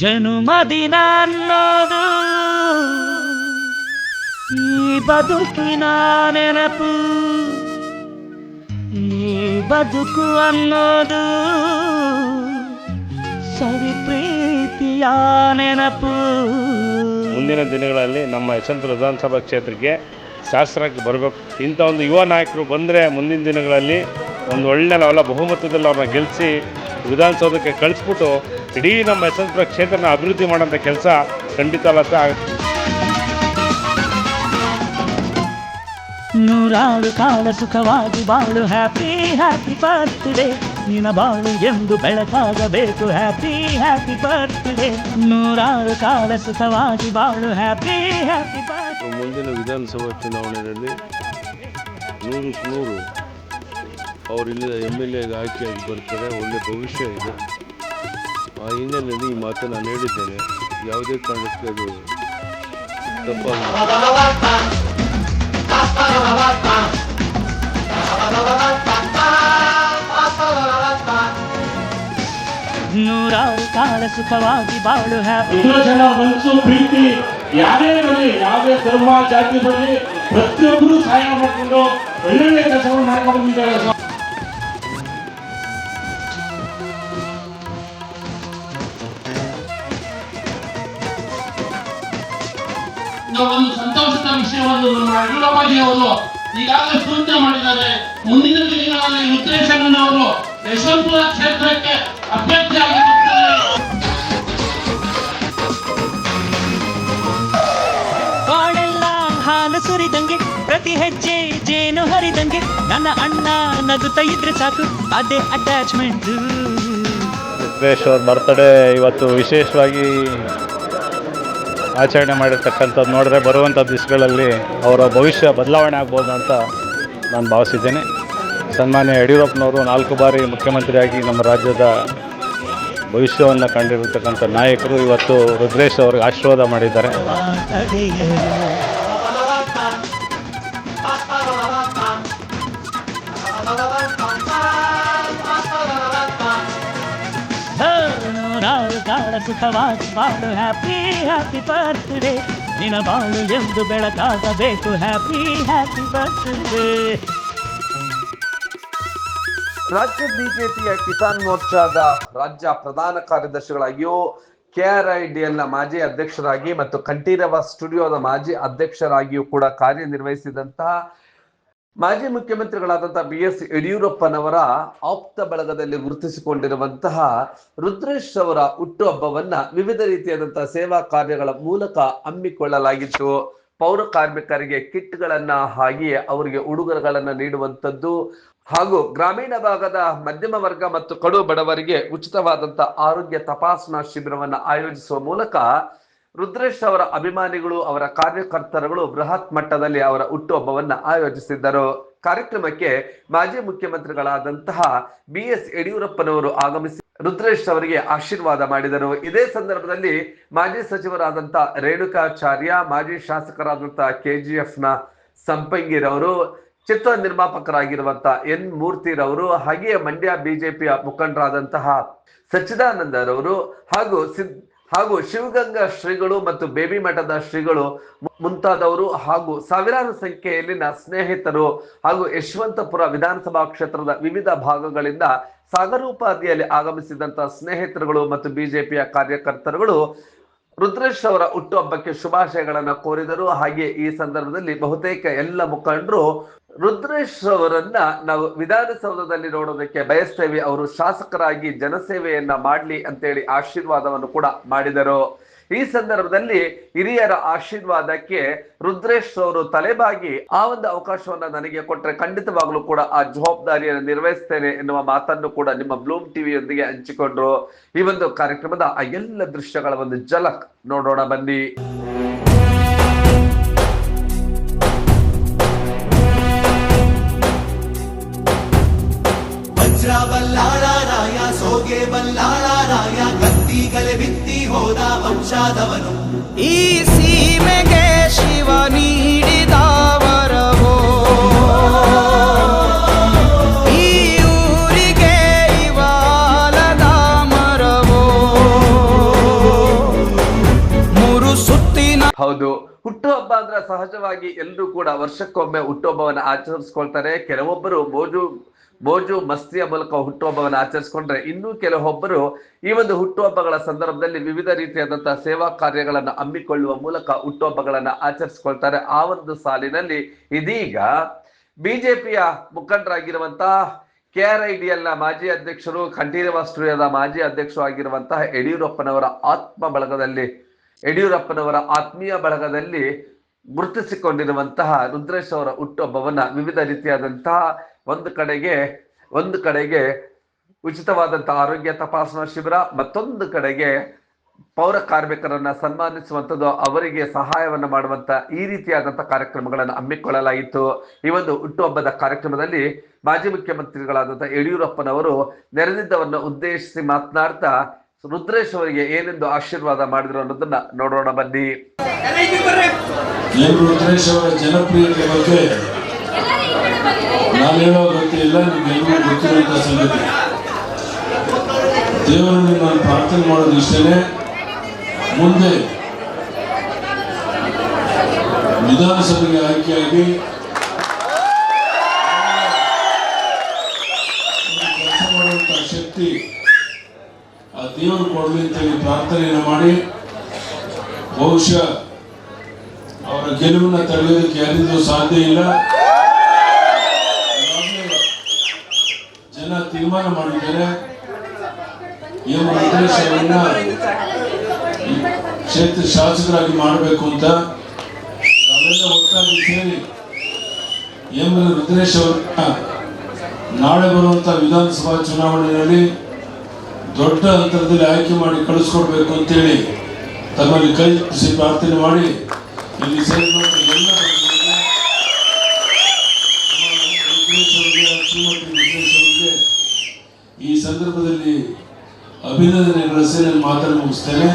ಜನುಮದಿನ ಅನ್ನೋದು ಈ ಬದುಕಿನ ನೆನಪು, ಈ ಬದುಕು ಅನ್ನೋದು. ಸವಿ ಪ್ರೀತಿಯ ನೆನಪು. ಮುಂದಿನ ದಿನಗಳಲ್ಲಿ ನಮ್ಮ ಯಶವಂತ ವಿಧಾನಸಭಾ ಕ್ಷೇತ್ರಕ್ಕೆ ಶಾಸ್ತ್ರಕ್ಕೆ ಬರಬೇಕು. ಇಂಥ ಒಂದು ಯುವ ನಾಯಕರು ಬಂದರೆ ಮುಂದಿನ ದಿನಗಳಲ್ಲಿ ಒಂದು ಒಳ್ಳೆ ನಾವೆಲ್ಲ ಬಹುಮತದಲ್ಲಿ ಅವ್ರನ್ನ ಗೆಲ್ಲಿಸಿ ವಿಧಾನಸೌಧಕ್ಕೆ ಕಳಿಸ್ಬಿಟ್ಟು ಇಡೀ ನಮ್ಮ ಯಶವಂತಪುರ ಕ್ಷೇತ್ರನ ಅಭಿವೃದ್ಧಿ ಮಾಡೋಂಥ ಕೆಲಸ ಖಂಡಿತ ಅಲ್ಲ ನೂರಾರು ಕಾಲ ಸುಖವಾಗಿ ಬಾಳು ಹ್ಯಾಪಿ ಹ್ಯಾಪಿ ಬರ್ತ್ಡೇ ನಿನ ಬಾಳು ಎಂದು ಬೆಳಕಾಗಬೇಕು ಹ್ಯಾಪಿ ಹ್ಯಾಪಿ ಬರ್ತ್ಡೇ ನೂರಾರು ಕಾಲ ಸುಖವಾಗಿ ಬಾಳು ಹ್ಯಾಪಿ ಹ್ಯಾಪಿ ಮುಂದಿನ ವಿಧಾನಸಭಾ ಚುನಾವಣೆಯಲ್ಲಿ ನೂರಕ್ಕೆ ನೂರು. ಅವರಿಲ್ಲ ಎಂ ಎಲ್ ಎಗೆ ಆಯ್ಕೆಯಾಗಿ ಬರ್ತಾರೆ ಒಳ್ಳೆ ಭವಿಷ್ಯ ಇದೆ. ಆ ಹಿನ್ನೆಲೆಯಲ್ಲಿ ಈ ಮಾತು ನಾನು ಹೇಳಿದ್ದೇನೆ. ಯಾವುದೇ ಕಾರಣಕ್ಕೆ ಅದು ತಪ್ಪಾಗಿ ನೂರಾರು ಕಾಲ ಸುಖವಾಗಿ ಬಾಳು ಹ್ಯಾಪಿ ಜನ ಮನಸ್ಸು ಪ್ರೀತಿ ಯಾರೇ ಬರಲಿ ಯಾವುದೇ ಧರ್ಮ ಜಾತಿ ಬರಲಿ ಪ್ರತಿಯೊಬ್ಬರು ಸಹಾಯ ಮಾಡಿಕೊಂಡು ಒಳ್ಳೊಳ್ಳೆ ಕೆಲಸವನ್ನು ಮಾಡ್ಕೊಂಡು ಅವರು ಈಗಾಗಲೇ ಸೂಚನೆ ಮಾಡಿದ್ದಾರೆ. ಮುಂದಿನ ದಿನಗಳಲ್ಲಿ ಅವರು ಯಶವಂತಪುರ ಕ್ಷೇತ್ರಕ್ಕೆ ಅಭ್ಯರ್ಥಿಯಾಗಿ ಕಾಡೆಲ್ಲ ಹಾಲು ಸುರಿದಂಗೆ ಪ್ರತಿ ಹೆಜ್ಜೆ ಜೇನು ಹರಿದಂಗೆ ನನ್ನ ಅಣ್ಣ ನಗುತ್ತಾ ಇದ್ರೆ ಸಾಕು ಅದೇ ಅಟ್ಯಾಚ್ಮೆಂಟ್ ಸಿದ್ದೇಶ್ವರ್ ಅವ್ರ ಬರ್ತಡೇ ಇವತ್ತು ವಿಶೇಷವಾಗಿ ಆಚರಣೆ ಮಾಡಿರ್ತಕ್ಕಂಥದ್ದು ನೋಡಿದ್ರೆ ಬರುವಂಥ ದಿವಸಗಳಲ್ಲಿ ಅವರ ಭವಿಷ್ಯ ಬದಲಾವಣೆ ಆಗ್ಬೋದು ಅಂತ ನಾನು ಭಾವಿಸಿದ್ದೇನೆ. ಸನ್ಮಾನ್ಯ ಯಡಿಯೂರಪ್ಪನವರು ನಾಲ್ಕು ಬಾರಿ ಮುಖ್ಯಮಂತ್ರಿಯಾಗಿ ನಮ್ಮ ರಾಜ್ಯದ ಭವಿಷ್ಯವನ್ನು ಕಂಡಿರತಕ್ಕಂಥ ನಾಯಕರು ಇವತ್ತು ರುದ್ರೇಶ್ ಅವ್ರಿಗೆ ಆಶೀರ್ವಾದ ಮಾಡಿದ್ದಾರೆ. ಸುಖವಾಗಿ ಬಾಳು ಹ್ಯಾಪಿ ಹ್ಯಾಪಿ ಬರ್ತ್ಡೇ ನಿನ ಬಾಳು ಎಂದು ಬೆಳಕಾಗಬೇಕು. ಹ್ಯಾಪಿ ಹ್ಯಾಪಿ ಬರ್ತ್ಡೇ ರಾಜ್ಯ ಬಿಜೆಪಿಯ ಕಿಸಾನ್ ಮೋರ್ಚಾದ ರಾಜ್ಯ ಪ್ರಧಾನ ಕಾರ್ಯದರ್ಶಿಗಳಾಗಿಯೂ ಕೆಆರ್ಐಡಿಎಲ್ನ ಮಾಜಿ ಅಧ್ಯಕ್ಷರಾಗಿ ಮತ್ತು ಕಂಠೀರವ ಸ್ಟುಡಿಯೋದ ಮಾಜಿ ಅಧ್ಯಕ್ಷರಾಗಿಯೂ ಕೂಡ ಕಾರ್ಯನಿರ್ವಹಿಸಿದಂತಹ ಮಾಜಿ ಮುಖ್ಯಮಂತ್ರಿಗಳಾದಂತಹ ಬಿ ಎಸ್ ಯಡಿಯೂರಪ್ಪನವರ ಆಪ್ತ ಬಳಗದಲ್ಲಿ ಗುರುತಿಸಿಕೊಂಡಿರುವಂತಹ ರುದ್ರೇಶ್ ಅವರ ಹುಟ್ಟುಹಬ್ಬವನ್ನ ವಿವಿಧ ರೀತಿಯಾದಂತಹ ಸೇವಾ ಕಾರ್ಯಗಳ ಮೂಲಕ ಹಮ್ಮಿಕೊಳ್ಳಲಾಗಿತ್ತು. ಪೌರ ಕಾರ್ಮಿಕರಿಗೆ ಕಿಟ್ಗಳನ್ನ ಹಾಗೆಯೇ ಅವರಿಗೆ ಉಡುಗೊರೆಗಳನ್ನ ನೀಡುವಂಥದ್ದು ಹಾಗೂ ಗ್ರಾಮೀಣ ಭಾಗದ ಮಧ್ಯಮ ವರ್ಗ ಮತ್ತು ಕಡು ಬಡವರಿಗೆ ಉಚಿತವಾದಂತಹ ಆರೋಗ್ಯ ತಪಾಸಣಾ ಶಿಬಿರವನ್ನ ಆಯೋಜಿಸುವ ಮೂಲಕ ರುದ್ರೇಶ್ ಅವರ ಅಭಿಮಾನಿಗಳು, ಅವರ ಕಾರ್ಯಕರ್ತರುಗಳು ಬೃಹತ್ ಮಟ್ಟದಲ್ಲಿ ಅವರ ಹುಟ್ಟುಹಬ್ಬವನ್ನ ಆಯೋಜಿಸಿದ್ದರು. ಕಾರ್ಯಕ್ರಮಕ್ಕೆ ಮಾಜಿ ಮುಖ್ಯಮಂತ್ರಿಗಳಾದಂತಹ ಬಿ ಎಸ್ ಯಡಿಯೂರಪ್ಪನವರು ಆಗಮಿಸಿ ರುದ್ರೇಶ್ ಅವರಿಗೆ ಆಶೀರ್ವಾದ ಮಾಡಿದರು. ಇದೇ ಸಂದರ್ಭದಲ್ಲಿ ಮಾಜಿ ಸಚಿವರಾದಂತಹ ರೇಣುಕಾಚಾರ್ಯ, ಮಾಜಿ ಶಾಸಕರಾದಂತಹ ಕೆಜಿಎಫ್ನ ಸಂಪಂಗಿರವರು ಚಿತ್ರ ನಿರ್ಮಾಪಕರಾಗಿರುವಂತಹ ಎನ್ ಮೂರ್ತಿರವರು ಹಾಗೆಯೇ ಮಂಡ್ಯ ಬಿಜೆಪಿಯ ಮುಖಂಡರಾದಂತಹ ಸಚ್ಚಿದಾನಂದರವರು ಹಾಗೂ ಹಾಗೂ ಶಿವಗಂಗಾ ಶ್ರೀಗಳು ಮತ್ತು ಬೇಬಿ ಮಠದ ಶ್ರೀಗಳು ಮುಂತಾದವರು ಹಾಗೂ ಸಾವಿರಾರು ಸಂಖ್ಯೆಯಲ್ಲಿನ ಸ್ನೇಹಿತರು ಹಾಗೂ ಯಶವಂತಪುರ ವಿಧಾನಸಭಾ ಕ್ಷೇತ್ರದ ವಿವಿಧ ಭಾಗಗಳಿಂದ ಸಾಗರೋಪಾದಿಯಲ್ಲಿ ಆಗಮಿಸಿದಂತಹ ಸ್ನೇಹಿತರುಗಳು ಮತ್ತು ಬಿಜೆಪಿಯ ಕಾರ್ಯಕರ್ತರುಗಳು ರುದ್ರೇಶ್ ಅವರ ಹುಟ್ಟುಹಬ್ಬಕ್ಕೆ ಶುಭಾಶಯಗಳನ್ನು ಕೋರಿದರು. ಹಾಗೆ ಈ ಸಂದರ್ಭದಲ್ಲಿ ಬಹುತೇಕ ಎಲ್ಲ ಮುಖಂಡರು ರುದ್ರೇಶ್ ಅವರನ್ನ ನಾವು ವಿಧಾನಸೌಧದಲ್ಲಿ ನೋಡೋದಕ್ಕೆ ಬಯಸ್ತೇವೆ. ಅವರು ಶಾಸಕರಾಗಿ ಜನಸೇವೆಯನ್ನ ಮಾಡ್ಲಿ ಅಂತೇಳಿ ಆಶೀರ್ವಾದವನ್ನು ಕೂಡ ಮಾಡಿದರು. ಈ ಸಂದರ್ಭದಲ್ಲಿ ಹಿರಿಯರ ಆಶೀರ್ವಾದಕ್ಕೆ ರುದ್ರೇಶ್ ಅವರು ತಲೆಬಾಗಿ ಆ ಒಂದು ಅವಕಾಶವನ್ನ ನನಗೆ ಕೊಟ್ಟರೆ ಖಂಡಿತವಾಗ್ಲೂ ಕೂಡ ಆ ಜವಾಬ್ದಾರಿಯನ್ನು ನಿರ್ವಹಿಸ್ತೇನೆ ಎನ್ನುವ ಮಾತನ್ನು ಕೂಡ ನಿಮ್ಮ ಬ್ಲೂಮ್ ಟಿವಿಯೊಂದಿಗೆ ಹಂಚಿಕೊಂಡ್ರು. ಈ ಒಂದು ಕಾರ್ಯಕ್ರಮದ ಆ ಎಲ್ಲ ದೃಶ್ಯಗಳ ಒಂದು ಝಲಕ್ ನೋಡೋಣ ಬನ್ನಿ. ವಜ್ರ ಬಲ್ಲಾಳರಾಯ ಸೋಗೆ ಕತ್ತಿ ಕತ್ತಿಗಲೆ ಬಿತ್ತಿ ಹೋದ ವಂಶಾದವನು. ಈ ಸೀಮೆಗೆ ಶಿವ ನೀಡಿದ ವರವೋ. ಈ ಊರಿಗೆ ಇವಾಲದ ಮರವೋ. ಹೌದು ಹುಟ್ಟುಹಬ್ಬ ಅಂದ್ರೆ ಸಹಜವಾಗಿ ಎಲ್ಲರೂ ಕೂಡ ವರ್ಷಕ್ಕೊಮ್ಮೆ ಹುಟ್ಟುಹಬ್ಬವನ್ನು ಆಚರಿಸ್ಕೊಳ್ತಾರೆ. ಕೆಲವೊಬ್ಬರು ಮೋಜು ಮೋಜು ಮಸ್ತಿಯ ಮೂಲಕ ಹುಟ್ಟುಹಬ್ಬವನ್ನು ಆಚರಿಸ್ಕೊಂಡ್ರೆ ಇನ್ನೂ ಕೆಲವೊಬ್ಬರು ಈ ಒಂದು ಹುಟ್ಟುಹಬ್ಬಗಳ ಸಂದರ್ಭದಲ್ಲಿ ವಿವಿಧ ರೀತಿಯಾದಂತಹ ಸೇವಾ ಕಾರ್ಯಗಳನ್ನು ಹಮ್ಮಿಕೊಳ್ಳುವ ಮೂಲಕ ಹುಟ್ಟುಹಬ್ಬಗಳನ್ನು ಆಚರಿಸ್ಕೊಳ್ತಾರೆ. ಆ ಒಂದು ಸಾಲಿನಲ್ಲಿ ಇದೀಗ ಬಿಜೆಪಿಯ ಮುಖಂಡರಾಗಿರುವಂತಹ ಕೆ ಆರ್ ಐ ಡಿ ಎಲ್ನ ಮಾಜಿ ಅಧ್ಯಕ್ಷರು ಕಂಠೀರವ ಸ್ಟುಡಿಯೋದ ಮಾಜಿ ಅಧ್ಯಕ್ಷರು ಆಗಿರುವಂತಹ ಯಡಿಯೂರಪ್ಪನವರ ಆತ್ಮ ಬಳಗದಲ್ಲಿ, ಯಡಿಯೂರಪ್ಪನವರ ಆತ್ಮೀಯ ಬಳಗದಲ್ಲಿ ಗುರುತಿಸಿಕೊಂಡಿರುವಂತಹ ರುದ್ರೇಶ್ ಅವರ ಹುಟ್ಟುಹಬ್ಬವನ್ನ ವಿವಿಧ ರೀತಿಯಾದಂತಹ ಒಂದು ಕಡೆಗೆ ಒಂದು ಕಡೆಗೆ ಉಚಿತವಾದಂತಹ ಆರೋಗ್ಯ ತಪಾಸಣಾ ಶಿಬಿರ, ಮತ್ತೊಂದು ಕಡೆಗೆ ಪೌರ ಕಾರ್ಮಿಕರನ್ನ ಸನ್ಮಾನಿಸುವಂಥದ್ದು, ಅವರಿಗೆ ಸಹಾಯವನ್ನು ಮಾಡುವಂತ ಈ ರೀತಿಯಾದಂಥ ಕಾರ್ಯಕ್ರಮಗಳನ್ನು ಹಮ್ಮಿಕೊಳ್ಳಲಾಗಿತ್ತು ಈ ಒಂದು ಹುಟ್ಟುಹಬ್ಬದ ಕಾರ್ಯಕ್ರಮದಲ್ಲಿ ಮಾಜಿ ಮುಖ್ಯಮಂತ್ರಿಗಳಾದಂಥ ಯಡಿಯೂರಪ್ಪನವರು ನೆರೆದಿದ್ದವನ್ನು ಉದ್ದೇಶಿಸಿ ಮಾತನಾಡ್ತಾ, ರುದ್ರೇಶ್ ಅವರಿಗೆ ಏನೆಂದು ಆಶೀರ್ವಾದ ಮಾಡಿದ್ರು ಅನ್ನೋದನ್ನ ನೋಡೋಣ ಬನ್ನಿ. ರುದ್ರೇಶ್ ಅವರ ಜನಪ್ರಿಯತೆ ಬಗ್ಗೆ ನಾನು ಗೊತ್ತಿಲ್ಲ ನಿಮ್ಗೆಲ್ಲರಿಗೂ ಗೊತ್ತಿರುವಂತ ಸಂಗತಿ. ದೇವರನ್ನು ನಾನು ಪ್ರಾರ್ಥನೆ ಮಾಡೋದು ಇಷ್ಟೇ ಮುಂದೆ ವಿಧಾನಸಭೆಗೆ ಆಯ್ಕೆಯಾಗಿ ಕೆಲಸ ಶಕ್ತಿ ಆ ದೇವರು ಕೊಡಲಿ ಅಂತೇಳಿ ಪ್ರಾರ್ಥನೆಯನ್ನು ಮಾಡಿ. ಬಹುಶಃ ಅವರ ಗೆಲುವನ್ನ ತಡೆಯೋದಕ್ಕೆ ಯಾರಿಂದೂ ಸಾಧ್ಯ ಇಲ್ಲ ಈಗಾಗ್ಲೇ ಜನ ತೀರ್ಮಾನ ಮಾಡಿದ್ದಾರೆ ಅವರನ್ನ ಈ ಕ್ಷೇತ್ರ ಶಾಸಕರಾಗಿ ಮಾಡಬೇಕು ಅಂತ ನಾವೆಲ್ಲ ಒಟ್ಟಾಗಿ ಸೇರಿ ರುದ್ರೇಶ್ ಅವರನ್ನ ನಾಳೆ ಬರುವಂತ ವಿಧಾನಸಭಾ ಚುನಾವಣೆಯಲ್ಲಿ ದೊಡ್ಡ ಅಂತರದಲ್ಲಿ ಆಯ್ಕೆ ಮಾಡಿ ಕಳಿಸ್ಕೊಡ್ಬೇಕು ಅಂತೇಳಿ ತಮ್ಮಲ್ಲಿ ಕೈ ಪ್ರಾರ್ಥನೆ ಮಾಡಿ ಇಲ್ಲಿ ಸೇರಿರುವಂತ ಎಲ್ಲ ಈ ಸಂದರ್ಭದಲ್ಲಿ ಅಭಿನಂದನೆಗಳ ಸೇರಿ ಮಾತನ್ನು ಮುಗಿಸ್ತೇನೆ.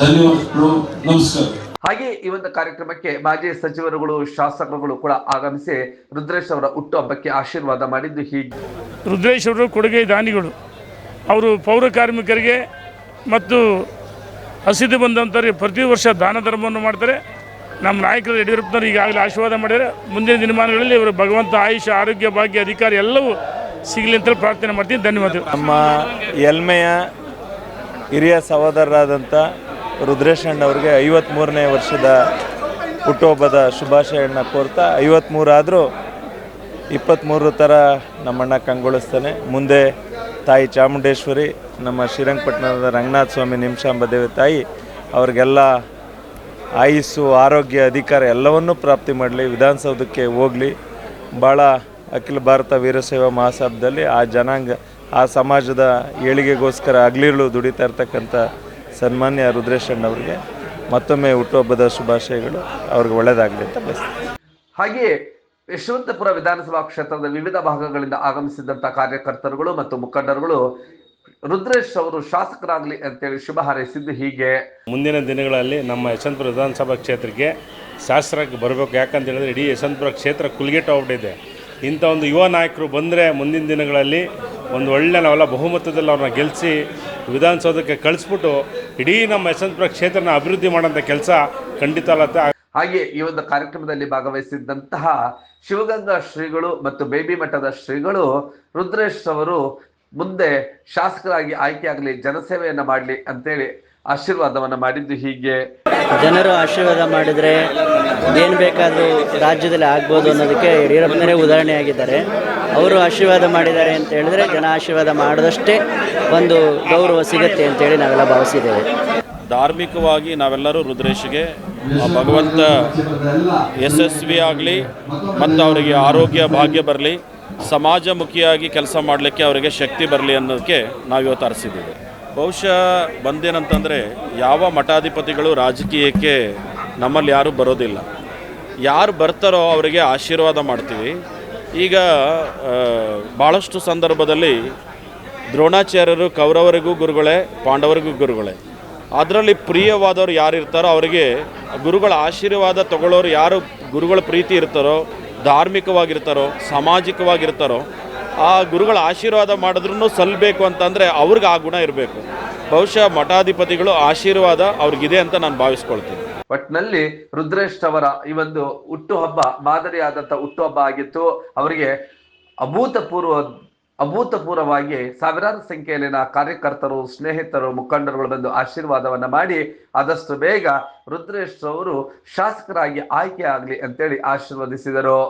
ಧನ್ಯವಾದಗಳು ನಮಸ್ಕಾರ. ಹಾಗೆ ಈ ಒಂದು ಕಾರ್ಯಕ್ರಮಕ್ಕೆ ಮಾಜಿ ಸಚಿವರುಗಳು ಶಾಸಕರುಗಳು ಕೂಡ ಆಗಮಿಸಿ ರುದ್ರೇಶ್ ಅವರ ಹುಟ್ಟುಹಬ್ಬಕ್ಕೆ ಆಶೀರ್ವಾದ ಮಾಡಿದ್ದು ಹೀಗೆ. ರುದ್ರೇಶ್ ಅವರು ಕೊಡುಗೆ ದಾನಿಗಳು. ಅವರು ಪೌರ ಕಾರ್ಮಿಕರಿಗೆ ಮತ್ತು ಹಸಿದು ಬಂದಂಥವ್ರಿಗೆ ಪ್ರತಿ ವರ್ಷ ದಾನ ಧರ್ಮವನ್ನು ಮಾಡ್ತಾರೆ. ನಮ್ಮ ನಾಯಕರು ಯಡಿಯೂರಪ್ಪನವರು ಈಗಾಗಲೇ ಆಶೀರ್ವಾದ ಮಾಡಿದರೆ ಮುಂದಿನ ದಿನಮಾನಗಳಲ್ಲಿ ಇವರು ಭಗವಂತ ಆಯುಷ ಆರೋಗ್ಯ ಭಾಗ್ಯ ಅಧಿಕಾರಿ ಎಲ್ಲವೂ ಸಿಗಲಿ ಅಂತೇಳಿ ಪ್ರಾರ್ಥನೆ ಮಾಡ್ತೀನಿ. ಧನ್ಯವಾದ ನಮ್ಮ ಎಲ್ಮೆಯ ಹಿರಿಯ ಸಹೋದರರಾದಂಥ ರುದ್ರೇಶಣ್ಣ ಅವರಿಗೆ ಐವತ್ತ್ಮೂರನೇ ವರ್ಷದ ಹುಟ್ಟುಹಬ್ಬದ ಶುಭಾಶಯಗಳನ್ನ ಕೋರ್ತಾ ಐವತ್ತ್ಮೂರು ಆದರೂ ಇಪ್ಪತ್ತ್ಮೂರು ಥರ ನಮ್ಮಣ್ಣ ಕಂಗೊಳಿಸ್ತಾನೆ. ಮುಂದೆ ತಾಯಿ ಚಾಮುಂಡೇಶ್ವರಿ, ನಮ್ಮ ಶ್ರೀರಂಗಪಟ್ಟಣದ ರಂಗನಾಥ ಸ್ವಾಮಿ ನಿಮಿಷಾಂಬ ದೇವಿ ತಾಯಿ, ಅವ್ರಿಗೆಲ್ಲ ಆಯುಸ್ಸು, ಆರೋಗ್ಯ, ಅಧಿಕಾರ ಎಲ್ಲವನ್ನೂ ಪ್ರಾಪ್ತಿ ಮಾಡಲಿ. ವಿಧಾನಸೌಧಕ್ಕೆ ಹೋಗಲಿ. ಭಾಳ ಅಖಿಲ ಭಾರತ ವೀರಶೈವ ಮಹಾಸಭದಲ್ಲಿ ಆ ಜನಾಂಗ ಆ ಸಮಾಜದ ಏಳಿಗೆಗೋಸ್ಕರ ಹಗಲಿರುಳು ದುಡಿತಾ ಇರ್ತಕ್ಕಂಥ ಸನ್ಮಾನ್ಯ ರುದ್ರೇಶ್ ಅಣ್ಣವ್ರಿಗೆ ಮತ್ತೊಮ್ಮೆ ಹುಟ್ಟುಹಬ್ಬದ ಶುಭಾಶಯಗಳು. ಅವ್ರಿಗೆ ಒಳ್ಳೆಯದಾಗಲಿ ಅಂತ ಬಯಸ್ತೀನಿ. ಹಾಗೆಯೇ ಯಶವಂತಪುರ ವಿಧಾನಸಭಾ ಕ್ಷೇತ್ರದ ವಿವಿಧ ಭಾಗಗಳಿಂದ ಆಗಮಿಸಿದಂಥ ಕಾರ್ಯಕರ್ತರುಗಳು ಮತ್ತು ಮುಖಂಡರುಗಳು ರುದ್ರೇಶ್ ಅವರು ಶಾಸಕರಾಗಲಿ ಅಂತೇಳಿ ಶುಭ ಹಾರೈಸಿದ್ದು ಹೀಗೆ. ಮುಂದಿನ ದಿನಗಳಲ್ಲಿ ನಮ್ಮ ಯಶವಂತಪುರ ವಿಧಾನಸಭಾ ಕ್ಷೇತ್ರಕ್ಕೆ ಶಾಸಕರಾಗಿ ಬರಬೇಕು. ಯಾಕಂತ ಹೇಳಿದ್ರೆ ಇಡೀ ಯಶವಂತಪುರ ಕ್ಷೇತ್ರ ಕುಲ್ಗೆಟ್ಟು ಹೋಗ್ಬಿಟ್ಟಿದೆ ಇಂಥ ಒಂದು ಯುವ ನಾಯಕರು ಬಂದರೆ ಮುಂದಿನ ದಿನಗಳಲ್ಲಿ ಒಂದು ಒಳ್ಳೆ ನಾವೆಲ್ಲ ಬಹುಮತದಲ್ಲಿ ಅವ್ರನ್ನ ಗೆಲ್ಲಿಸಿ ವಿಧಾನಸೌಧಕ್ಕೆ ಕಳಿಸ್ಬಿಟ್ಟು ಇಡೀ ನಮ್ಮ ಯಶವಂತಪುರ ಕ್ಷೇತ್ರನ ಅಭಿವೃದ್ಧಿ ಮಾಡೋಂಥ ಕೆಲಸ ಖಂಡಿತ ಅಲ್ಲತ್ತೆ ಹಾಗೆ ಈ ಒಂದು ಕಾರ್ಯಕ್ರಮದಲ್ಲಿ ಭಾಗವಹಿಸಿದ್ದಂತಹ ಶಿವಗಂಗಾ ಶ್ರೀಗಳು ಮತ್ತು ಬೇಬಿ ಮಠದ ಶ್ರೀಗಳು ರುದ್ರೇಶ್ ಅವರು ಮುಂದೆ ಶಾಸಕರಾಗಿ ಆಯ್ಕೆಯಾಗಲಿ ಜನಸೇವೆಯನ್ನು ಮಾಡಲಿ ಅಂತೇಳಿ ಆಶೀರ್ವಾದವನ್ನ ಮಾಡಿದ್ದು ಹೀಗೆ. ಜನರು ಆಶೀರ್ವಾದ ಮಾಡಿದರೆ ಏನು ಬೇಕಾದರೂ ರಾಜ್ಯದಲ್ಲಿ ಆಗ್ಬೋದು ಅನ್ನೋದಕ್ಕೆ ಉದಾಹರಣೆ ಉದಾಹರಣೆಯಾಗಿದ್ದಾರೆ. ಅವರು ಆಶೀರ್ವಾದ ಮಾಡಿದ್ದಾರೆ ಅಂತ ಹೇಳಿದ್ರೆ ಜನ ಆಶೀರ್ವಾದ ಮಾಡಿದಷ್ಟೇ ಒಂದು ಗೌರವ ಸಿಗುತ್ತೆ ಅಂತೇಳಿ ನಾವೆಲ್ಲ ಭಾವಿಸಿದ್ದೇವೆ. ಧಾರ್ಮಿಕವಾಗಿ ನಾವೆಲ್ಲರೂ ರುದ್ರೇಶ್ಗೆ ಆ ಭಗವಂತ ಯಶಸ್ವಿ ಆಗಲಿ ಮತ್ತು ಅವರಿಗೆ ಆರೋಗ್ಯ ಭಾಗ್ಯ ಬರಲಿ ಸಮಾಜಮುಖಿಯಾಗಿ ಕೆಲಸ ಮಾಡಲಿಕ್ಕೆ ಅವರಿಗೆ ಶಕ್ತಿ ಬರಲಿ ಅನ್ನೋದಕ್ಕೆ ನಾವು ಇವತ್ತು ಅರಸಿದ್ದೀವಿ. ಬಹುಶಃ ಬಂದೇನಂತಂದರೆ ಯಾವ ಮಠಾಧಿಪತಿಗಳು ರಾಜಕೀಯಕ್ಕೆ ನಮ್ಮಲ್ಲಿ ಯಾರೂ ಬರೋದಿಲ್ಲ. ಯಾರು ಬರ್ತಾರೋ ಅವರಿಗೆ ಆಶೀರ್ವಾದ ಮಾಡ್ತೀವಿ. ಈಗ ಭಾಳಷ್ಟು ಸಂದರ್ಭದಲ್ಲಿ ದ್ರೋಣಾಚಾರ್ಯರು ಕೌರವರಿಗೂ ಗುರುಗಳೇ, ಪಾಂಡವರಿಗೂ ಗುರುಗಳೇ. ಅದರಲ್ಲಿ ಪ್ರಿಯವಾದವರು ಯಾರು ಇರ್ತಾರೋ ಅವರಿಗೆ ಗುರುಗಳ ಆಶೀರ್ವಾದ ತಗೊಳ್ಳೋರು ಯಾರು ಗುರುಗಳ ಪ್ರೀತಿ ಇರ್ತಾರೋ, ಧಾರ್ಮಿಕವಾಗಿರ್ತಾರೋ, ಸಾಮಾಜಿಕವಾಗಿರ್ತಾರೋ ಆ ಗುರುಗಳ ಆಶೀರ್ವಾದ ಮಾಡಿದ್ರೂ ಸಲ್ಲಬೇಕು ಅಂತಂದರೆ ಅವ್ರಿಗೆ ಆ ಗುಣ ಇರಬೇಕು. ಬಹುಶಃ ಮಠಾಧಿಪತಿಗಳು ಆಶೀರ್ವಾದ ಅವ್ರಿಗಿದೆ ಅಂತ ನಾನು ಭಾವಿಸ್ಕೊಳ್ತೀನಿ. ಒಟ್ನಲ್ಲಿ ರುದ್ರೇಶ್ ಅವರ ಈ ಒಂದು ಹುಟ್ಟುಹಬ್ಬ ಮಾದರಿಯಾದಂಥ ಹುಟ್ಟುಹಬ್ಬ ಆಗಿತ್ತು. ಅವರಿಗೆ ಅಭೂತಪೂರ್ವ ಅಭೂತಪೂರ್ವವಾಗಿ ಸಾವಿರಾರು ಸಂಖ್ಯೆಯಲ್ಲಿನ ಕಾರ್ಯಕರ್ತರು, ಸ್ನೇಹಿತರು, ಮುಖಂಡರುಗಳು ಬಂದು ಆಶೀರ್ವಾದವನ್ನು ಮಾಡಿ ಆದಷ್ಟು ಬೇಗ ರುದ್ರೇಶ್ ಅವರು ಶಾಸಕರಾಗಿ ಆಯ್ಕೆ ಆಗಲಿ ಅಂತೇಳಿ ಆಶೀರ್ವದಿಸಿದರು.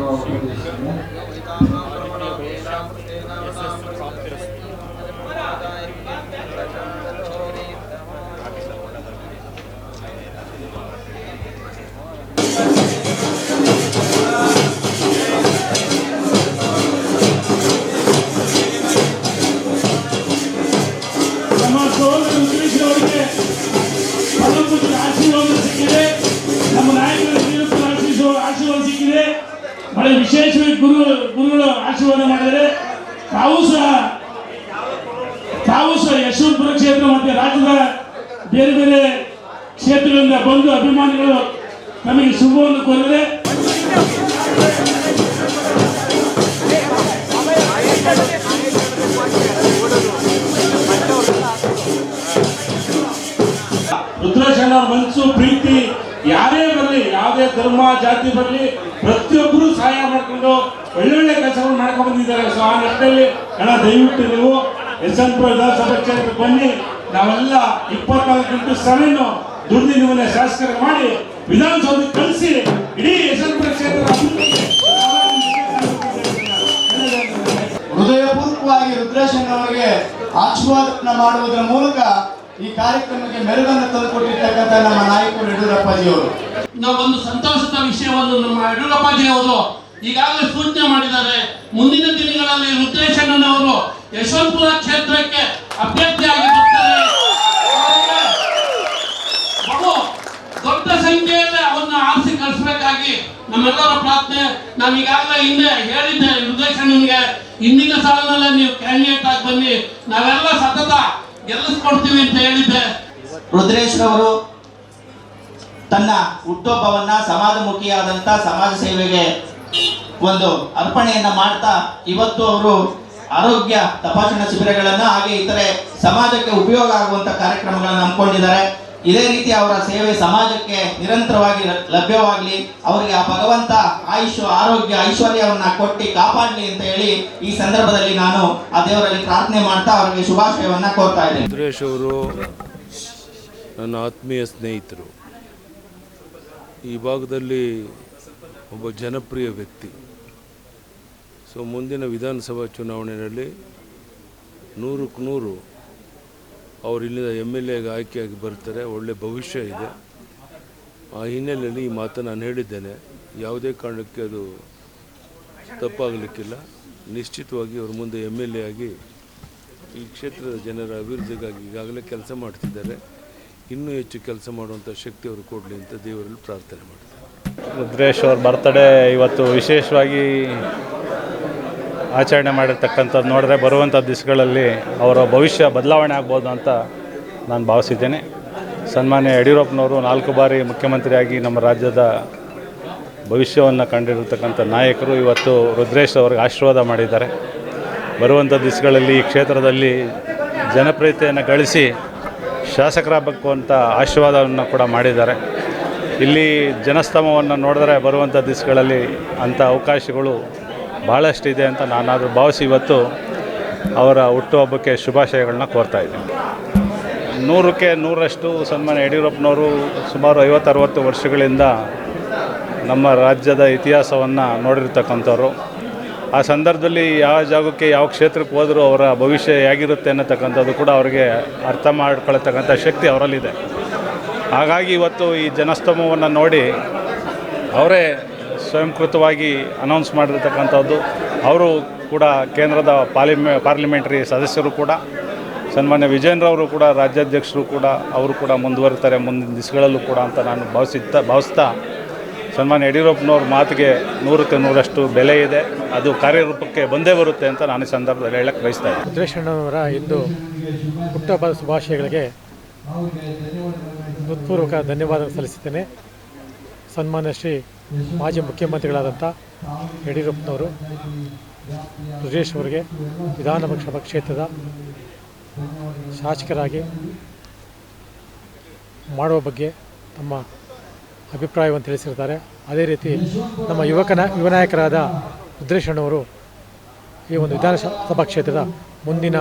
ಮಾಡ್ತಾ ಮನಸ್ಸು, ಪ್ರೀತಿ, ಯಾರೇ ಬರಲಿ, ಯಾವುದೇ ಧರ್ಮ, ಜಾತಿ ಬರಲಿ, ಪ್ರತಿಯೊಬ್ಬರು ಸಹಾಯ ಮಾಡ್ಕೊಂಡು ಒಳ್ಳೊಳ್ಳೆ ಕೆಲಸಗಳು ಮಾಡ್ಕೊಂಡು ಬಂದಿದ್ದಾರೆ. ಸೊ ಆ ನಿಟ್ಟಿನಲ್ಲಿ ಹಣ ದಯವಿಟ್ಟು ನೀವು ಎಸ್ ಎನ್ ಪುರ ವಿಧಾನಸಭಾ ಕ್ಷೇತ್ರಕ್ಕೆ ಬನ್ನಿ. ನಾವೆಲ್ಲ ಇಪ್ಪತ್ನಾಲ್ಕು ಗಂಟೆ ಸಭೆಯನ್ನು ದುಡ್ಡು ನಿಮ್ಮನ್ನ ಶಾಸಕರ ಮಾಡಿ ವಿಧಾನಸೌಧಕ್ಕೆ ಕಳಿಸಿ. ಇಡೀ ಎಸ್ ಎನ್ ಪುರ ಕ್ಷೇತ್ರದ ಹೃದಯಪೂರ್ವಕವಾಗಿ ರುದ್ರೇಶನ್ ಅವರಿಗೆ ಆಶೀರ್ವಾದ ಮಾಡುವುದರ ಮೂಲಕ ಈ ಕಾರ್ಯಕ್ರಮಕ್ಕೆ ಮೆರುಗನ್ನು ತಂದುಕೊಟ್ಟಿರ್ತಕ್ಕಂಥ ನಮ್ಮ ನಾಯಕರು ಯಡಿಯೂರಪ್ಪಾಜಿಯವರು. ನಾವು ಒಂದು ಸಂತೋಷದ ವಿಷಯವನ್ನು ನಮ್ಮ ಯಡಿಯೂರಪ್ಪಾಜಿ ಅವರು ಈಗಾಗಲೇ ಸೂಚನೆ ಮಾಡಿದ್ದಾರೆ. ಮುಂದಿನ ದಿನಗಳಲ್ಲಿ ರುದ್ರೇಶಣ್ಣನವರು ಯಶವಂತಪುರ ಕ್ಷೇತ್ರಕ್ಕೆ ಅಭ್ಯರ್ಥಿಯಾಗಿ ಬರ್ತಾರೆ ದೊಡ್ಡ ಸಂಖ್ಯೆಯಲ್ಲಿ ಅವನ್ನ ಆರಿಸಿ ಕಳಿಸ್ಬೇಕಾಗಿ ನಮ್ಮೆಲ್ಲರ ಪ್ರಾರ್ಥನೆ. ನಾನು ಈಗಾಗಲೇ ಹಿಂದೆ ಹೇಳಿದ್ದೆ ರುದ್ರೇಶಣ್ಣನಿಗೆ, ಹಿಂದಿನ ಸಾಲಿನಲ್ಲೇ ನೀವು ಕ್ಯಾಂಡಿಡೇಟ್ ಆಗಿ ಬನ್ನಿ. ನಾವೆಲ್ಲ ಸತತ ಗೆಲ್ಲಿಸ್ಕೊಡ್ತೀವಿ ಅಂತ ಹೇಳಿದ್ದೆ. ರುದ್ರೇಶ್ ಅವರು ತನ್ನ ಹುಟ್ಟುಹಬ್ಬವನ್ನ ಸಮಾಜಮುಖಿಯಾದಂಥ ಸಮಾಜ ಸೇವೆಗೆ ಒಂದು ಅರ್ಪಣೆಯನ್ನ ಮಾಡ್ತಾ ಇವತ್ತು ಅವರು ಆರೋಗ್ಯ ತಪಾಸಣಾ ಶಿಬಿರಗಳನ್ನ ಹಾಗೆ ಇತರೆ ಸಮಾಜಕ್ಕೆ ಉಪಯೋಗ ಆಗುವಂತ ಕಾರ್ಯಕ್ರಮಗಳನ್ನು ಹಮ್ಮಿಕೊಂಡಿದ್ದಾರೆ. ಇದೇ ರೀತಿ ಅವರ ಸೇವೆ ಸಮಾಜಕ್ಕೆ ನಿರಂತರವಾಗಿ ಲಭ್ಯವಾಗಲಿ, ಅವರಿಗೆ ಆ ಭಗವಂತ ಆಯುಷ್, ಆರೋಗ್ಯ, ಐಶ್ವರ್ಯವನ್ನ ಕೊಟ್ಟು ಕಾಪಾಡಲಿ ಅಂತ ಹೇಳಿ ಈ ಸಂದರ್ಭದಲ್ಲಿ ನಾನು ಆ ದೇವರಲ್ಲಿ ಪ್ರಾರ್ಥನೆ ಮಾಡ್ತಾ ಅವರಿಗೆ ಶುಭಾಶಯವನ್ನ ಕೋರ್ತಾ ಇದ್ದೇನೆ. ಅವರು ನನ್ನ ಆತ್ಮೀಯ ಸ್ನೇಹಿತರು. ಈ ಭಾಗದಲ್ಲಿ ಒಬ್ಬ ಜನಪ್ರಿಯ ವ್ಯಕ್ತಿ. ಸೊ ಮುಂದಿನ ವಿಧಾನಸಭಾ ಚುನಾವಣೆಯಲ್ಲಿ ನೂರಕ್ಕೆ ನೂರು ಅವರು ಇಲ್ಲಿಂದ ಎಂ ಎಲ್ ಎಗೆ ಆಯ್ಕೆಯಾಗಿ ಬರ್ತಾರೆ, ಒಳ್ಳೆ ಭವಿಷ್ಯ ಇದೆ. ಆ ಹಿನ್ನೆಲೆಯಲ್ಲಿ ಈ ಮಾತು ನಾನು ಹೇಳಿದ್ದೇನೆ. ಯಾವುದೇ ಕಾರಣಕ್ಕೆ ಅದು ತಪ್ಪಾಗಲಿಕ್ಕಿಲ್ಲ. ನಿಶ್ಚಿತವಾಗಿ ಅವ್ರ ಮುಂದೆ ಎಂ ಎಲ್ ಎ ಆಗಿ ಈ ಕ್ಷೇತ್ರದ ಜನರ ಅಭಿವೃದ್ಧಿಗಾಗಿ ಈಗಾಗಲೇ ಕೆಲಸ ಮಾಡ್ತಿದ್ದಾರೆ. ಇನ್ನೂ ಹೆಚ್ಚು ಕೆಲಸ ಮಾಡುವಂಥ ಶಕ್ತಿ ಅವರು ಕೊಡಲಿ ಅಂತ ದೇವರಲ್ಲಿ ಪ್ರಾರ್ಥನೆ ಮಾಡ್ತಾರೆ ರುದ್ರೇಶ್ ಅವ್ರ ಬರ್ತಡೇ ಇವತ್ತು ವಿಶೇಷವಾಗಿ ಆಚರಣೆ ಮಾಡಿರ್ತಕ್ಕಂಥದ್ದು ನೋಡಿದ್ರೆ ಬರುವಂಥ ದಿವಸಗಳಲ್ಲಿ ಅವರ ಭವಿಷ್ಯ ಬದಲಾವಣೆ ಆಗ್ಬೋದು ಅಂತ ನಾನು ಭಾವಿಸಿದ್ದೇನೆ. ಸನ್ಮಾನ್ಯ ಯಡಿಯೂರಪ್ಪನವರು ನಾಲ್ಕು ಬಾರಿ ಮುಖ್ಯಮಂತ್ರಿಯಾಗಿ ನಮ್ಮ ರಾಜ್ಯದ ಭವಿಷ್ಯವನ್ನು ಕಂಡಿರತಕ್ಕಂಥ ನಾಯಕರು ಇವತ್ತು ರುದ್ರೇಶ್ ಅವ್ರಿಗೆ ಆಶೀರ್ವಾದ ಮಾಡಿದ್ದಾರೆ. ಬರುವಂಥ ದಿವಸಗಳಲ್ಲಿ ಈ ಕ್ಷೇತ್ರದಲ್ಲಿ ಜನಪ್ರಿಯತೆಯನ್ನು ಗಳಿಸಿ ಶಾಸಕರಾಗಬೇಕು ಅಂತ ಆಶೀರ್ವಾದವನ್ನು ಕೂಡ ಮಾಡಿದ್ದಾರೆ. ಇಲ್ಲಿ ಜನಸ್ತಮವನ್ನು ನೋಡಿದ್ರೆ ಬರುವಂಥ ದಿವಸಗಳಲ್ಲಿ ಅಂಥ ಅವಕಾಶಗಳು ಭಾಳಷ್ಟಿದೆ ಅಂತ ನಾನಾದರೂ ಭಾವಿಸಿ ಇವತ್ತು ಅವರ ಹುಟ್ಟುಹಬ್ಬಕ್ಕೆ ಶುಭಾಶಯಗಳನ್ನ ಕೋರ್ತಾ ಇದ್ದೀನಿ. ನೂರಕ್ಕೆ ನೂರಷ್ಟು ಸನ್ಮಾನ್ಯ ಯಡಿಯೂರಪ್ಪನವರು ಸುಮಾರು ಐವತ್ತರವತ್ತು ವರ್ಷಗಳಿಂದ ನಮ್ಮ ರಾಜ್ಯದ ಇತಿಹಾಸವನ್ನು ನೋಡಿರ್ತಕ್ಕಂಥವ್ರು. ಆ ಸಂದರ್ಭದಲ್ಲಿ ಯಾವ ಜಾಗಕ್ಕೆ ಯಾವ ಕ್ಷೇತ್ರಕ್ಕೆ ಹೋದರೂ ಅವರ ಭವಿಷ್ಯ ಹೇಗಿರುತ್ತೆ ಅನ್ನತಕ್ಕಂಥದ್ದು ಕೂಡ ಅವರಿಗೆ ಅರ್ಥ ಮಾಡ್ಕೊಳ್ತಕ್ಕಂಥ ಶಕ್ತಿ ಅವರಲ್ಲಿದೆ. ಹಾಗಾಗಿ ಇವತ್ತು ಈ ಜನಸ್ತಮವನ್ನು ನೋಡಿ ಅವರೇ ಸ್ವಯಂಕೃತವಾಗಿ ಅನೌನ್ಸ್ ಮಾಡಿರ್ತಕ್ಕಂಥದ್ದು. ಅವರು ಕೂಡ ಕೇಂದ್ರದ ಪಾರ್ಲಿಮೆ ಪಾರ್ಲಿಮೆಂಟ್ರಿ ಸದಸ್ಯರು ಕೂಡ, ಸನ್ಮಾನ್ಯ ವಿಜಯನ್ರವರು ಕೂಡ, ರಾಜ್ಯಾಧ್ಯಕ್ಷರು ಕೂಡ, ಅವರು ಕೂಡ ಮುಂದುವರಿತಾರೆ ಮುಂದಿನ ದಿವಸಗಳಲ್ಲೂ ಕೂಡ ಅಂತ ನಾನು ಭಾವಿಸುತ್ತಾ ಭಾವಿಸ್ತಾ ಸನ್ಮಾನ್ಯ ಯಡಿಯೂರಪ್ಪನವ್ರ ಮಾತಿಗೆ ನೂರಕ್ಕೆ ನೂರಷ್ಟು ಬೆಲೆ ಇದೆ. ಅದು ಕಾರ್ಯರೂಪಕ್ಕೆ ಬಂದೇ ಬರುತ್ತೆ ಅಂತ ನಾನು ಈ ಸಂದರ್ಭದಲ್ಲಿ ಹೇಳಕ್ಕೆ ಬಯಸ್ತಾ ಇದ್ದೀನಿ. ಸಿದ್ದೇಶ್ವರಣ್ಣವರ ಇಂದು ಹುಟ್ಟುಹಬ್ಬದ ಭಾಷೆಗಳಿಗೆ ಹೃತ್ಪೂರ್ವಕ ಧನ್ಯವಾದ ಸಲ್ಲಿಸುತ್ತೇನೆ. ಸನ್ಮಾನ್ಯ ಶ್ರೀ ಮಾಜಿ ಮುಖ್ಯಮಂತ್ರಿಗಳಾದಂಥ ಯಡಿಯೂರಪ್ಪನವರು ರುದ್ರೇಶ್ ಅವರಿಗೆ ವಿಧಾನಸಭಾ ಕ್ಷೇತ್ರದ ಶಾಸಕರಾಗಿ ಮಾಡುವ ಬಗ್ಗೆ ತಮ್ಮ ಅಭಿಪ್ರಾಯವನ್ನು ತಿಳಿಸಿರ್ತಾರೆ. ಅದೇ ರೀತಿ ನಮ್ಮ ಯುವಕನ ಯುವ ನಾಯಕರಾದ ರುದ್ರೇಶಣ್ಣವರು ಈ ಒಂದು ವಿಧಾನಸಭಾ ಕ್ಷೇತ್ರದ ಮುಂದಿನ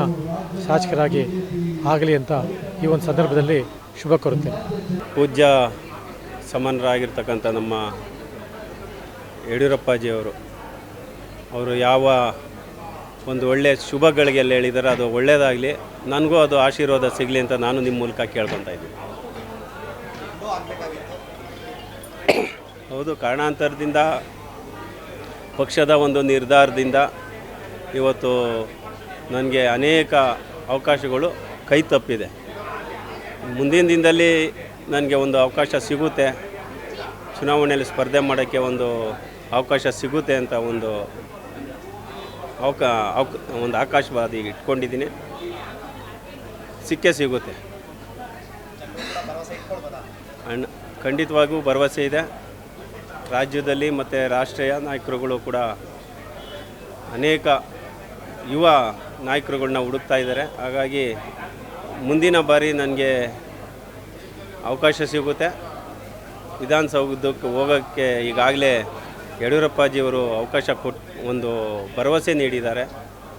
ಶಾಸಕರಾಗಿ ಆಗಲಿ ಅಂತ ಈ ಒಂದು ಸಂದರ್ಭದಲ್ಲಿ ಶುಭ ಕೋರುತ್ತೇನೆ. ಪೂಜ್ಯ ಸಮಾನರಾಗಿರ್ತಕ್ಕಂಥ ನಮ್ಮ ಯಡಿಯೂರಪ್ಪಾಜಿಯವರು, ಅವರು ಯಾವ ಒಂದು ಒಳ್ಳೆಯ ಶುಭಗಳಿಗೆಲ್ಲ ಹೇಳಿದ್ದಾರೆ ಅದು ಒಳ್ಳೆಯದಾಗಲಿ ನನಗೂ ಅದು ಆಶೀರ್ವಾದ ಸಿಗಲಿ ಅಂತ ನಾನು ನಿಮ್ಮ ಮೂಲಕ ಕೇಳ್ಕೊತಾ ಇದ್ದೀನಿ. ಹೌದು, ಕಾರಣಾಂತರದಿಂದ, ಪಕ್ಷದ ಒಂದು ನಿರ್ಧಾರದಿಂದ ಇವತ್ತು ನನಗೆ ಅನೇಕ ಅವಕಾಶಗಳು ಕೈ ತಪ್ಪಿದೆ. ಮುಂದಿನ ದಿನದಲ್ಲಿ ನನಗೆ ಒಂದು ಅವಕಾಶ ಸಿಗುತ್ತೆ. ಚುನಾವಣೆಯಲ್ಲಿ ಸ್ಪರ್ಧೆ ಮಾಡೋಕ್ಕೆ ಒಂದು ಅವಕಾಶ ಸಿಗುತ್ತೆ ಅಂತ ಒಂದು ಅವಕ ಒಂದು ಆಕಾಶವಾದಿ ಇಟ್ಕೊಂಡಿದ್ದೀನಿ. ಸಿಕ್ಕೇ ಸಿಗುತ್ತೆ. ಅಣ್ಣ ಖಂಡಿತವಾಗೂ ಭರವಸೆ ಇದೆ. ರಾಜ್ಯದಲ್ಲಿ ಮತ್ತು ರಾಷ್ಟ್ರೀಯ ನಾಯಕರುಗಳು ಕೂಡ ಅನೇಕ ಯುವ ನಾಯಕರುಗಳನ್ನ ಹುಡುಕ್ತಾ ಇದ್ದಾರೆ. ಹಾಗಾಗಿ ಮುಂದಿನ ಬಾರಿ ನನಗೆ ಅವಕಾಶ ಸಿಗುತ್ತೆ. ವಿಧಾನಸೌಧಕ್ಕೆ ಹೋಗೋಕ್ಕೆ ಈಗಾಗಲೇ ಯಡಿಯೂರಪ್ಪಾಜಿಯವರು ಅವಕಾಶ ಕೊಟ್ಟು ಒಂದು ಭರವಸೆ ನೀಡಿದ್ದಾರೆ.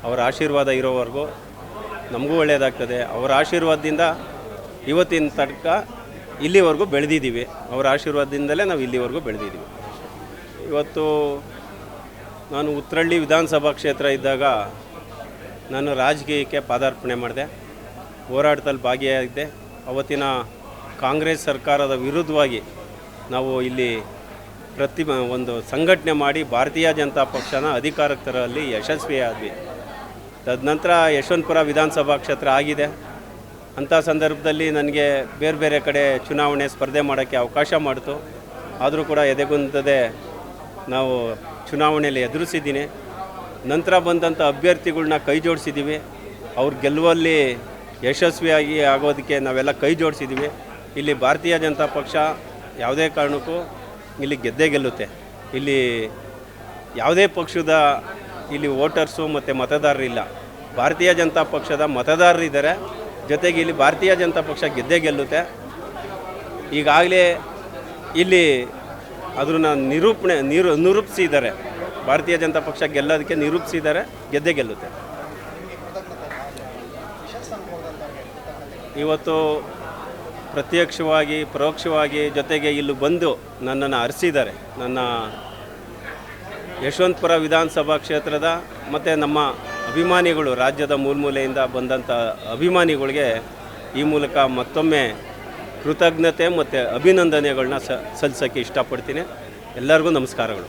ಅವರ ಆಶೀರ್ವಾದ ಇರೋವರೆಗೂ ನಮಗೂ ಒಳ್ಳೆಯದಾಗ್ತದೆ. ಅವರ ಆಶೀರ್ವಾದದಿಂದ ಇವತ್ತಿನ ತನಕ ಇಲ್ಲಿವರೆಗೂ ಬೆಳೆದಿದ್ದೀವಿ. ಅವರ ಆಶೀರ್ವಾದದಿಂದಲೇ ನಾವು ಇಲ್ಲಿವರೆಗೂ ಬೆಳೆದಿದ್ದೀವಿ. ಇವತ್ತು ನಾನು ಉತ್ರಳ್ಳಿ ವಿಧಾನಸಭಾ ಕ್ಷೇತ್ರ ಇದ್ದಾಗ ನಾನು ರಾಜಕೀಯಕ್ಕೆ ಪಾದಾರ್ಪಣೆ ಮಾಡಿದೆ. ಹೋರಾಟದಲ್ಲಿ ಭಾಗಿಯಾಗಿದ್ದೆ. ಅವತ್ತಿನ ಕಾಂಗ್ರೆಸ್ ಸರ್ಕಾರದ ವಿರುದ್ಧವಾಗಿ ನಾವು ಇಲ್ಲಿ ಪ್ರತಿ ಒಂದು ಸಂಘಟನೆ ಮಾಡಿ ಭಾರತೀಯ ಜನತಾ ಪಕ್ಷನ ಅಧಿಕಾರಕ್ಕೆ ತರಲ್ಲಿ ಯಶಸ್ವಿಯಾದ್ವಿ. ತದನಂತರ ಯಶವಂತಪುರ ವಿಧಾನಸಭಾ ಕ್ಷೇತ್ರ ಆಗಿದೆ. ಅಂಥ ಸಂದರ್ಭದಲ್ಲಿ ನನಗೆ ಬೇರೆ ಬೇರೆ ಕಡೆ ಚುನಾವಣೆ ಸ್ಪರ್ಧೆ ಮಾಡೋಕ್ಕೆ ಅವಕಾಶ ಮಾಡಿತು. ಆದರೂ ಕೂಡ ಎದೆಗುಂದದೆ ನಾವು ಚುನಾವಣೆಯಲ್ಲಿ ಎದುರಿಸಿದ್ದೀನಿ. ನಂತರ ಬಂದಂಥ ಅಭ್ಯರ್ಥಿಗಳನ್ನ ಕೈ ಜೋಡಿಸಿದ್ದೀವಿ. ಅವ್ರ ಗೆಲ್ಲುವಲ್ಲಿ ಯಶಸ್ವಿಯಾಗಿ ಆಗೋದಕ್ಕೆ ನಾವೆಲ್ಲ ಕೈ ಜೋಡಿಸಿದ್ದೀವಿ. ಇಲ್ಲಿ ಭಾರತೀಯ ಜನತಾ ಪಕ್ಷ ಯಾವುದೇ ಕಾರಣಕ್ಕೂ ಇಲ್ಲಿ ಗೆದ್ದೇ ಗೆಲ್ಲುತ್ತೆ. ಇಲ್ಲಿ ಯಾವುದೇ ಪಕ್ಷದ ಇಲ್ಲಿ ವೋಟರ್ಸು ಮತ್ತು ಮತದಾರರಿಲ್ಲ ಭಾರತೀಯ ಜನತಾ ಪಕ್ಷದ ಮತದಾರರಿದ್ದಾರೆ ಜೊತೆಗೆ ಇಲ್ಲಿ ಭಾರತೀಯ ಜನತಾ ಪಕ್ಷ ಗೆದ್ದೇ ಗೆಲ್ಲುತ್ತೆ. ಈಗಾಗಲೇ ಇಲ್ಲಿ ಅದನ್ನ ನಿರೂಪಣೆ, ನಿರು, ನಿರೂಪಿಸಿದ್ದಾರೆ. ಭಾರತೀಯ ಜನತಾ ಪಕ್ಷ ಗೆಲ್ಲೋದಕ್ಕೆ ನಿರೂಪಿಸಿದ್ದಾರೆ, ಗೆದ್ದೇ ಗೆಲ್ಲುತ್ತೆ. ಇವತ್ತು ಪ್ರತ್ಯಕ್ಷವಾಗಿ, ಪರೋಕ್ಷವಾಗಿ ಜೊತೆಗೆ ಇಲ್ಲಿ ಬಂದು ನನ್ನನ್ನು ಅರಸಿದ್ದಾರೆ. ನನ್ನ ಯಶವಂತಪುರ ವಿಧಾನಸಭಾ ಕ್ಷೇತ್ರದ ಮತ್ತು ನಮ್ಮ ಅಭಿಮಾನಿಗಳು, ರಾಜ್ಯದ ಮೂಲೆಯಿಂದ ಬಂದಂಥ ಅಭಿಮಾನಿಗಳಿಗೆ ಈ ಮೂಲಕ ಮತ್ತೊಮ್ಮೆ ಕೃತಜ್ಞತೆ ಮತ್ತು ಅಭಿನಂದನೆಗಳನ್ನ ಸಲ್ಲಿಸೋಕ್ಕೆ ಇಷ್ಟಪಡ್ತೀನಿ. ಎಲ್ಲರಿಗೂ ನಮಸ್ಕಾರಗಳು.